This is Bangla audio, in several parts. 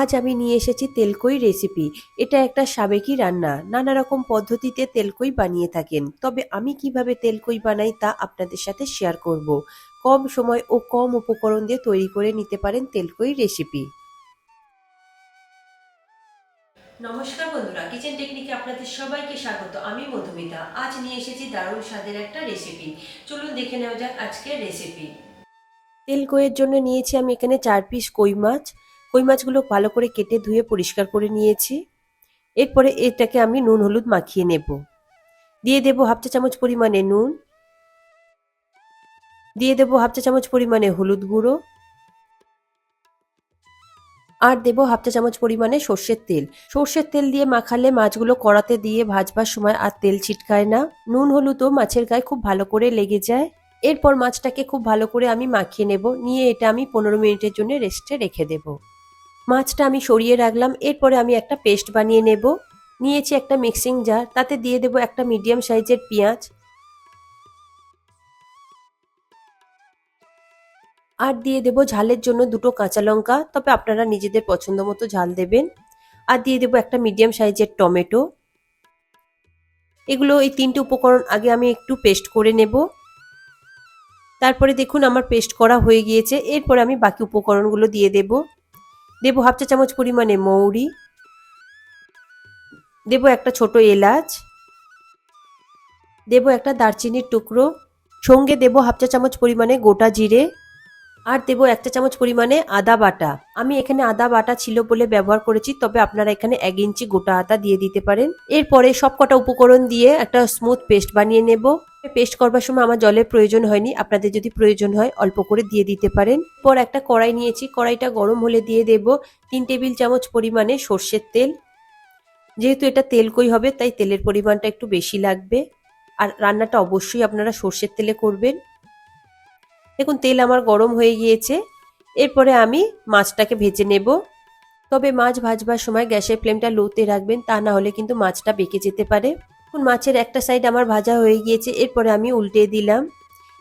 আজ আমি নিয়ে এসেছি তেলকই রেসিপি এটা একটা সাবেকি রান্না। নানা রকম পদ্ধতিতে তেলকই বানিয়ে থাকেন। তবে আমি কীভাবে তেলকই বানাই তা আপনাদের সাথে শেয়ার করব। কম সময় ও কম উপকরণ দিয়ে তৈরি করে নিতে পারেন তেলকই রেসিপি নমস্কার বন্ধুরা কিচেন টেকনিকে আপনাদের সবাইকে স্বাগত। আমি মধুমিতা। আজ নিয়ে এসেছি দারুণ স্বাদের একটা রেসিপি চলুন দেখে নেওয়া যাক আজকের রেসিপি তেলকইয়ের জন্য নিয়েছি আমি এখানে চার পিস কই মাছ কই মাছগুলো ভালো করে কেটে ধুয়ে পরিষ্কার করে নিয়েছি। এরপরে এটাকে আমি নুন হলুদ মাখিয়ে নেব। দিয়ে দেব হাফ চা চামচ পরিমাণে নুন। দিয়ে দেব হাফ চা চামচ পরিমাণে হলুদ গুঁড়ো। আর দেব হাফ চা চামচ পরিমাণে সর্ষের তেল। সর্ষের তেল দিয়ে মাখালে মাছগুলো কড়াতে দিয়ে ভাজবার সময় আর তেল ছিটকায় না। নুন হলুদও মাছের গায়ে খুব ভালো করে লেগে যায়। এরপর মাছটাকে খুব ভালো করে আমি মাখিয়ে নেব। নিয়ে এটা আমি পনেরো মিনিটের জন্য রেস্টে রেখে দেব। মাছটা আমি সরিয়ে রাখলাম, এরপরে আমি একটা পেস্ট বানিয়ে নেব। নিয়েছি একটা মিক্সিং জার তাতে দিয়ে দেব একটা মিডিয়াম সাইজের পেঁয়াজ। আর দিয়ে দেব ঝালের জন্য দুটো কাঁচা লঙ্কা, তবে আপনারা নিজেদের পছন্দ মতো ঝাল দেবেন। আর দিয়ে দেব একটা মিডিয়াম সাইজের টমেটো। এগুলো এই তিনটে উপকরণ আগে আমি একটু পেস্ট করে নেব। তারপরে দেখুন আমার পেস্ট করা হয়ে গিয়েছে, এরপরে আমি বাকি উপকরণগুলো দিয়ে দেব। দেব হাফ চা চামচ পরিমাণে মৌরি। দেব একটা ছোট এলাচ। দেব একটা দারচিনির টুকরো। সঙ্গে দেব হাফ চা চামচ পরিমাণে গোটা জিরে। আর দেব এক চা চামচ পরিমাণে আদা বাটা। আমি এখানে আদা বাটা ছিল বলে ব্যবহার করেছি, তবে আপনারা এখানে এক ইঞ্চি গোটা আদা দিয়ে দিতে পারেন। এরপরে সব কটা উপকরণ দিয়ে একটা স্মুথ পেস্ট বানিয়ে নেব। পেস্ট করবার সময় আমার জলের প্রয়োজন হয়নি। আপনাদের যদি প্রয়োজন হয়, অল্প করে দিয়ে দিতে পারেন। পর একটা কড়াই নিয়েছি। কড়াইটা গরম হলে দিয়ে দেব তিন টেবিল চামচ পরিমাণে সর্ষের তেল। যেহেতু এটা তেলকই হবে, তাই তেলের পরিমাণটা একটু বেশি লাগবে। আর রান্নাটা অবশ্যই আপনারা সর্ষের তেলে করবেন। দেখুন, তেল আমার গরম হয়ে গিয়েছে। এরপরে আমি মাছটাকে ভেজে নেব। তবে মাছ ভাজবার সময় গ্যাসের ফ্লেমটা লোতে রাখবেন, তা না হলে কিন্তু মাছটা বেঁকে যেতে পারে। এখন মাছের একটা সাইড আমার ভাজা হয়ে গিয়েছে, এরপরে আমি উল্টে দিলাম।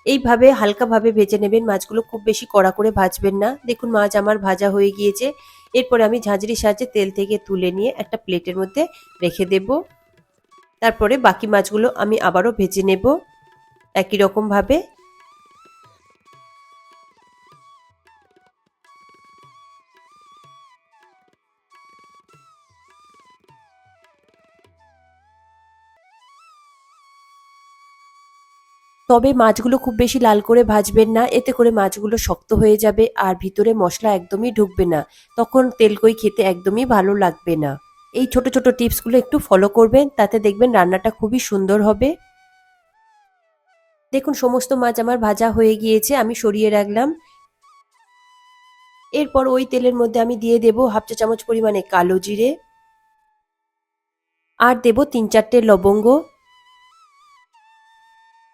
এইভাবে হালকাভাবে ভেজে নেবেন মাছগুলো, খুব বেশি কড়া করে ভাজবেন না। দেখুন মাছ আমার ভাজা হয়ে গিয়েছে। এরপরে আমি ঝাঁঝরির সাহায্যে তেল থেকে তুলে নিয়ে একটা প্লেটের মধ্যে রেখে দেব। তারপরে বাকি মাছগুলো আমি আবারও ভেজে নেব। একই রকমভাবে তবে মাছগুলো খুব বেশি লাল করে ভাজবেন না, এতে করে মাছগুলো শক্ত হয়ে যাবে আর ভিতরে মশলা একদমই ঢুকবে না। তখন তেলকই খেতে একদমই ভালো লাগবে না। এই ছোট ছোট টিপসগুলো একটু ফলো করবেন, তাতে দেখবেন রান্নাটা খুবই সুন্দর হবে। দেখুন, সমস্ত মাছ আমার ভাজা হয়ে গিয়েছে, আমি সরিয়ে রাখলাম। এরপর ওই তেলের মধ্যে আমি দিয়ে দেব হাফ চা চামচ পরিমাণে কালো জিরে। আর দেব তিন চারটে লবঙ্গ।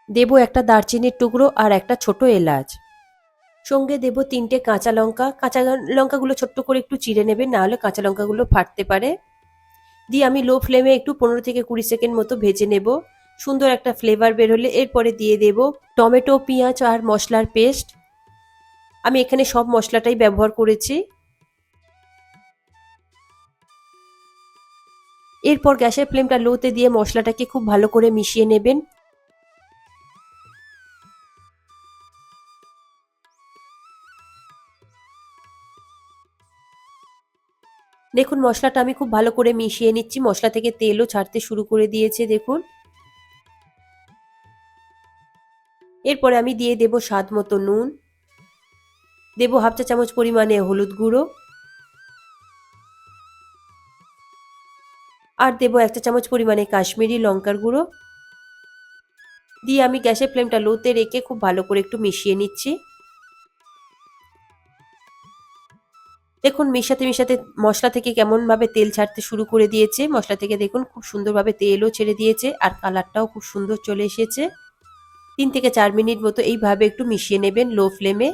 দেব একটা দারচিনির টুকরো আর একটা ছোট এলাচ। সঙ্গে দেব তিনটে কাঁচা লঙ্কা। কাঁচা লঙ্কাগুলো ছোট্ট করে একটু চিড়ে নেবেন না হলে কাঁচা লঙ্কাগুলো ফাটতে পারে। দিয়ে আমি লো ফ্লেমে একটু পনেরো থেকে কুড়ি সেকেন্ড মতো ভেজে নেব। সুন্দর একটা ফ্লেভার বের হলে এরপরে দিয়ে দেব টমেটো, পেঁয়াজ আর মশলার পেস্ট আমি এখানে সব মশলাটাই ব্যবহার করেছি। এরপর গ্যাসের ফ্লেমটা লোতে দিয়ে মশলাটাকে খুব ভালো করে মিশিয়ে নেবেন। দেখুন, মশলাটা আমি খুব ভালো করে মিশিয়ে নিচ্ছি। মশলা থেকে তেলও ছাড়তে শুরু করে দিয়েছে, দেখুন। এরপরে আমি দিয়ে দেব স্বাদ মতো নুন। দেব হাফ চা চামচ পরিমাণে হলুদ গুঁড়ো। আর দেব এক চা চামচ পরিমাণে কাশ্মীরি লঙ্কার গুঁড়ো। দিয়ে আমি গ্যাসের ফ্লেমটা লোতে রেখে খুব ভালো করে একটু মিশিয়ে নিচ্ছি। দেখুন, মিশাতে মিশাতে মশলা থেকে কেমনভাবে তেল ছাড়তে শুরু করে দিয়েছে। মশলা থেকে দেখুন, খুব সুন্দরভাবে তেলও ছেড়ে দিয়েছে আর কালারটাও খুব সুন্দর চলে এসেছে। তিন থেকে চার মিনিট মতো এইভাবে একটু মিশিয়ে নেবেন লো ফ্লেমে।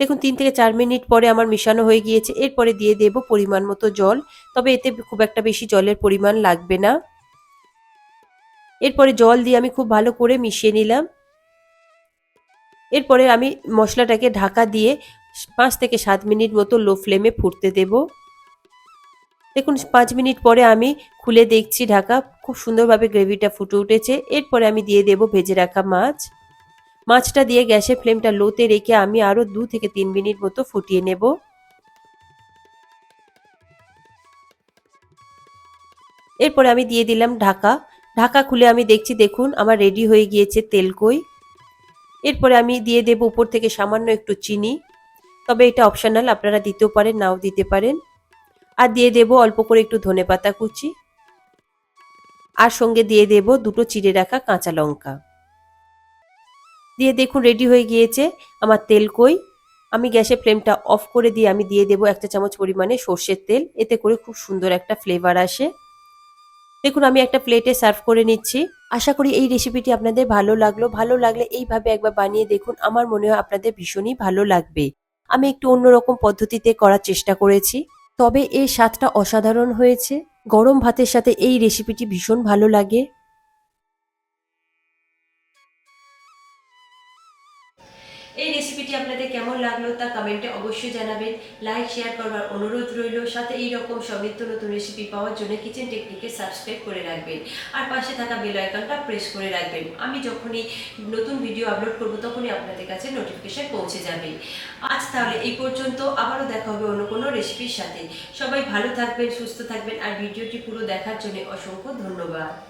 দেখুন, তিন থেকে চার মিনিট পরে আমার মিশানো হয়ে গিয়েছে। এরপরে দিয়ে দেব পরিমাণ মতো জল। তবে এতে খুব একটা বেশি জলের পরিমাণ লাগবে না। এরপরে জল দিয়ে আমি খুব ভালো করে মিশিয়ে নিলাম। এরপরে আমি মশলাটাকে ঢাকা দিয়ে পাঁচ থেকে সাত মিনিট মতো লো ফ্লেমে ফুটতে দেব। দেখুন, পাঁচ মিনিট পরে আমি খুলে দেখছি ঢাকা খুব সুন্দরভাবে গ্রেভিটা ফুটে উঠেছে। এরপরে আমি দিয়ে দেব ভেজে রাখা মাছ। মাছটা দিয়ে গ্যাসের ফ্লেমটা লোতে রেখে আমি আরও দু থেকে তিন মিনিট মতো ফুটিয়ে নেব। এরপরে আমি দিয়ে দিলাম ঢাকা। ঢাকা খুলে আমি দেখছি, দেখুন, আমার রেডি হয়ে গিয়েছে তেলকই এরপরে আমি দিয়ে দেব উপর থেকে সামান্য একটু চিনি। তবে এটা অপশনাল আপনারা দিতেও পারেন, নাও দিতে পারেন। আর দিয়ে দেব অল্প করে একটু ধনে পাতা কুচি। আর সঙ্গে দিয়ে দেব দুটো চিড়ে রাখা কাঁচা লঙ্কা। দিয়ে দেখুন রেডি হয়ে গিয়েছে আমার তেল কই। আমি গ্যাসে ফ্লেমটা অফ করে দিয়ে আমি দিয়ে দেবো একটা চামচ পরিমাণে সর্ষের তেল। এতে করে খুব সুন্দর একটা ফ্লেভার আসে। দেখুন, আমি একটা প্লেটে সার্ভ করে নিচ্ছি। আশা করি এই রেসিপিটি আপনাদের ভালো লাগল। ভালো লাগলে এইভাবে একবার বানিয়ে দেখুন। আমার মনে হয় আপনাদের ভীষণই ভালো লাগবে। আমি একটু অন্যরকম পদ্ধতিতে করার চেষ্টা করেছি। তবে এর স্বাদটা অসাধারণ হয়েছে। গরম ভাতের সাথে এই রেসিপিটি ভীষণ ভালো লাগে। এই রেসিপিটি আপনাদের কেমন লাগল তা কমেন্টে অবশ্যই জানাবেন। লাইক শেয়ার করবার অনুরোধ রইল। সাথে এই রকম নিত্য নতুন রেসিপি পাওয়ার জন্য কিচেন টেকনিকে সাবস্ক্রাইব করে রাখবেন। আর পাশে থাকা বেল আইকনটা প্রেস করে রাখবেন। আমি যখনই নতুন ভিডিও আপলোড করব, তখনই আপনাদের কাছে নোটিফিকেশন পৌঁছে যাবে। আজ তাহলে এই পর্যন্ত। আবারও দেখা হবে অন্য কোনো রেসিপির সাথে। সবাই ভালো থাকবেন, সুস্থ থাকবেন। আর ভিডিওটি পুরো দেখার জন্য অসংখ্য ধন্যবাদ।